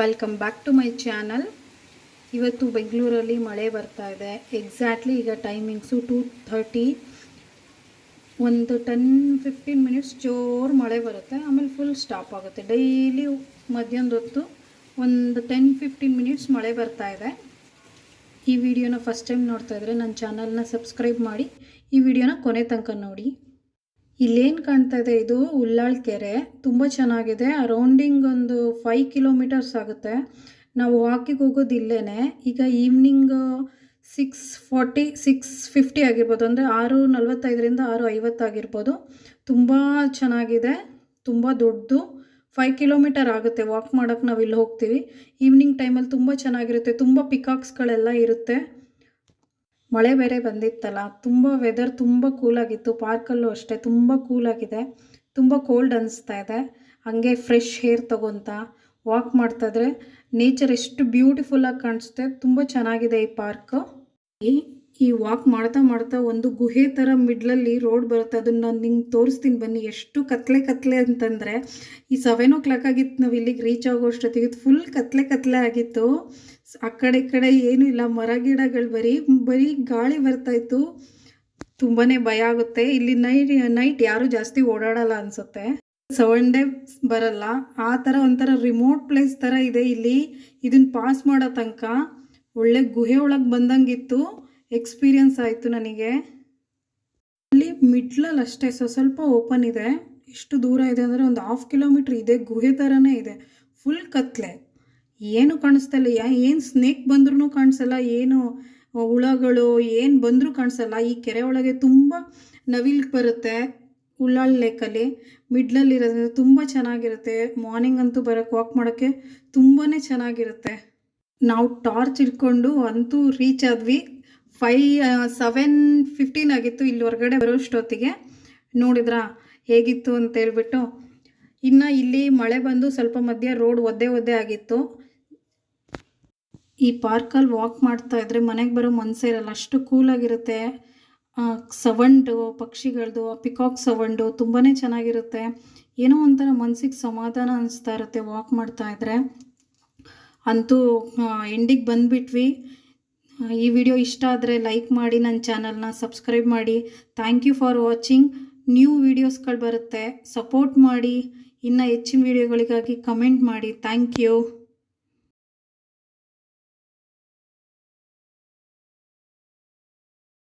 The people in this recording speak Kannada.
Welcome back to my channel ಇವತ್ತು ಬೆಂಗಳೂರಲ್ಲಿ ಮಳೆ ಬರ್ತಾ ಇದೆ. ಎಕ್ಸಾಕ್ಟ್ಲಿ ಈಗ ಟೈಮಿಂಗ್ಸು ಟೂ ಥರ್ಟಿ ಒಂದು ಟೆನ್ ಫಿಫ್ಟೀನ್ ಮಿನಿಟ್ಸ್ ಜೋರು ಮಳೆ ಬರುತ್ತೆ. ಆಮೇಲೆ ಫುಲ್ ಸ್ಟಾಪ್ ಆಗುತ್ತೆ. ಡೈಲಿ ಮಧ್ಯಾಹ್ನದ ಹೊತ್ತು ಒಂದು ಟೆನ್ ಫಿಫ್ಟೀನ್ ಮಿನಿಟ್ಸ್ ಮಳೆ ಬರ್ತಾ ಇದೆ. ಈ ವಿಡಿಯೋನ ಫಸ್ಟ್ ಟೈಮ್ ನೋಡ್ತಾ ಇದ್ರೆ ನನ್ನ ಚಾನಲ್ನ ಸಬ್ಸ್ಕ್ರೈಬ್ ಮಾಡಿ. ಈ ವಿಡಿಯೋನ ಕೊನೆ ತನಕ ನೋಡಿ. ಇಲ್ಲೇನು ಕಾಣ್ತಾ ಇದೆ? ಇದು ಉಲ್ಲಾಳ್ ಕೆರೆ. ತುಂಬ ಚೆನ್ನಾಗಿದೆ. ಅರೌಂಡಿಂಗ್ ಒಂದು ಫೈವ್ ಕಿಲೋಮೀಟರ್ಸ್ ಆಗುತ್ತೆ. ನಾವು ವಾಕಿಗೆ ಹೋಗೋದು ಇಲ್ಲೇ ಈಗ evening six forty six fifty ಆಗಿರ್ಬೋದು. ಅಂದರೆ ಆರು ನಲ್ವತ್ತೈದರಿಂದ ಆರು ಐವತ್ತಾಗಿರ್ಬೋದು ತುಂಬ ಚೆನ್ನಾಗಿದೆ. ತುಂಬ ದೊಡ್ಡದು ಫೈವ್ ಕಿಲೋಮೀಟರ್ ಆಗುತ್ತೆ. ವಾಕ್ ಮಾಡೋಕ್ಕೆ ನಾವು ಇಲ್ಲಿ ಹೋಗ್ತೀವಿ ಈವ್ನಿಂಗ್ ಟೈಮಲ್ಲಿ ತುಂಬ ಚೆನ್ನಾಗಿರುತ್ತೆ. ತುಂಬ ಪಿಕಾಕ್ಸ್ಗಳೆಲ್ಲ ಇರುತ್ತೆ. ಮಳೆ ಬೇರೆ ಬಂದಿತ್ತಲ್ಲ, ತುಂಬ ವೆದರ್ ತುಂಬ ಕೂಲಾಗಿತ್ತು ಪಾರ್ಕಲ್ಲೂ ಅಷ್ಟೇ ತುಂಬ ಕೂಲಾಗಿದೆ ತುಂಬ ಕೋಲ್ಡ್ ಅನಿಸ್ತಾ ಇದೆ. ಹಾಗೆ ಫ್ರೆಶ್ ಏರ್ ತಗೊತಾ ವಾಕ್ ಮಾಡ್ತಾಯಿದ್ರೆ ನೇಚರ್ ಎಷ್ಟು ಬ್ಯೂಟಿಫುಲ್ಲಾಗಿ ಕಾಣಿಸುತ್ತೆ, ತುಂಬ ಚೆನ್ನಾಗಿದೆ ಈ ಪಾರ್ಕು ಈ ವಾಕ್ ಮಾಡ್ತಾ ಮಾಡ್ತಾ ಒಂದು ಗುಹೆ ಥರ ಮಿಡ್ಲಲ್ಲಿ ರೋಡ್ ಬರುತ್ತೆ. ಅದನ್ನು ನಾನು ನಿಂಗೆ ತೋರಿಸ್ತೀನಿ ಬನ್ನಿ. ಎಷ್ಟು ಕತ್ಲೆ ಕತ್ಲೆ ಅಂತಂದರೆ ಈ ಸೆವೆನ್ ಓ ಕ್ಲಾಕ್ ಆಗಿತ್ತು, ನಾವು ಇಲ್ಲಿಗೆ ರೀಚ್ ಆಗೋಷ್ಟೊತ್ತಿಗೆ ಫುಲ್ ಕತ್ಲೆ ಕತ್ಲೆ ಆಗಿತ್ತು. ಆ ಕಡೆ ಈ ಕಡೆ ಏನೂ ಇಲ್ಲ. ಮರ ಗಿಡಗಳು ಬರೀ ಬರೀ ಗಾಳಿ ಬರ್ತಾಯಿತ್ತು ತುಂಬಾ ಭಯ ಆಗುತ್ತೆ. ಇಲ್ಲಿ ನೈಟ್ ನೈಟ್ ಯಾರೂ ಜಾಸ್ತಿ ಓಡಾಡಲ್ಲ ಅನಿಸುತ್ತೆ. ಸೆವೆನ್ ಡೇ ಬರಲ್ಲ. ಆ ಥರ ಒಂಥರ ರಿಮೋಟ್ ಪ್ಲೇಸ್ ಥರ ಇದೆ ಇಲ್ಲಿ. ಇದನ್ನು ಪಾಸ್ ಮಾಡೋ ತನಕ ಒಳ್ಳೆ ಗುಹೆ ಒಳಗೆ ಬಂದಂಗಿತ್ತು ಎಕ್ಸ್ಪೀರಿಯನ್ಸ್ ಆಯಿತು ನನಗೆ. ಅಲ್ಲಿ ಮಿಡ್ಲಲ್ಲಿ ಅಷ್ಟೇ, ಸೊ, ಸ್ವಲ್ಪ ಓಪನ್ ಇದೆ. ಎಷ್ಟು ದೂರ ಇದೆ ಅಂದರೆ ಒಂದು ಹಾಫ್ ಕಿಲೋಮೀಟ್ರ್ ಇದೆ, ಗುಹೆ ಥರನೇ ಇದೆ. ಫುಲ್ ಕತ್ಲೆ. ಏನು ಕಾಣಿಸ್ತಾ ಇಲ್ಲ. ಯಾ, ಏನು ಸ್ನೇಕ್ ಬಂದ್ರೂ ಕಾಣಿಸಲ್ಲ, ಏನು ಹುಳಗಳು, ಏನು ಬಂದರೂ ಕಾಣಿಸಲ್ಲ. ಈ ಕೆರೆ ಒಳಗೆ ತುಂಬ ನವಿಲ್ ಬರುತ್ತೆ, ಉಳ್ಳಾಳ್ ಲೇಕಲ್ಲಿ. ಮಿಡ್ಲಲ್ಲಿರೋದ್ರಿಂದ ತುಂಬ ಚೆನ್ನಾಗಿರುತ್ತೆ. ಮಾರ್ನಿಂಗ್ ಅಂತೂ ಬರೋಕ್ಕೆ ವಾಕ್ ಮಾಡೋಕ್ಕೆ ತುಂಬಾ ಚೆನ್ನಾಗಿರುತ್ತೆ. ನಾವು ಟಾರ್ಚ್ ಇಟ್ಕೊಂಡು ಅಂತೂ ರೀಚ್ ಆದ್ವಿ. ಫೈ ಸೆವೆನ್ ಫಿಫ್ಟೀನ್ ಆಗಿತ್ತು, ಇಲ್ಲಿ ಹೊರಗಡೆ ಬರೋಷ್ಟೊತ್ತಿಗೆ ನೋಡಿದ್ರಾ, ಹೇಗಿತ್ತು ಅಂತ ಹೇಳ್ಬಿಟ್ಟು, ಇನ್ನು ಇಲ್ಲಿ ಮಳೆ ಬಂದು ಸ್ವಲ್ಪ ಮಧ್ಯೆ ರೋಡ್ ಒದ್ದೆ ಒದ್ದೆ ಆಗಿತ್ತು. ಈ ಪಾರ್ಕಲ್ಲಿ ವಾಕ್ ಮಾಡ್ತಾ ಇದ್ರೆ ಮನೆಗೆ ಬರೋ ಮನಸ್ಸೇ ಇರಲ್ಲ, ಅಷ್ಟು ಕೂಲಾಗಿರುತ್ತೆ ಸವಂಡು ಪಕ್ಷಿಗಳದ್ದು ಪಿಕಾಕ್ ಸವಂಡು ತುಂಬಾ ಚೆನ್ನಾಗಿರುತ್ತೆ. ಏನೋ ಒಂಥರ ಮನಸ್ಸಿಗೆ ಸಮಾಧಾನ ಅನಿಸ್ತಾ ಇರುತ್ತೆ ವಾಕ್ ಮಾಡ್ತಾ ಇದ್ರೆ. ಅಂತೂ ಎಂಡಿಗೆ ಬಂದುಬಿಟ್ವಿ. ಈ ವಿಡಿಯೋ ಇಷ್ಟ ಆದರೆ ಲೈಕ್ ಮಾಡಿ ನನ್ನ ಚಾನಲ್ನ ಸಬ್ಸ್ಕ್ರೈಬ್ ಮಾಡಿ. Thank you for watching new ವೀಡಿಯೋಸ್ಗಳು ಬರುತ್ತೆ. ಸಪೋರ್ಟ್ ಮಾಡಿ. ಇನ್ನು ಹೆಚ್ಚಿನ ವೀಡಿಯೋಗಳಿಗಾಗಿ ಕಮೆಂಟ್ ಮಾಡಿ. Thank you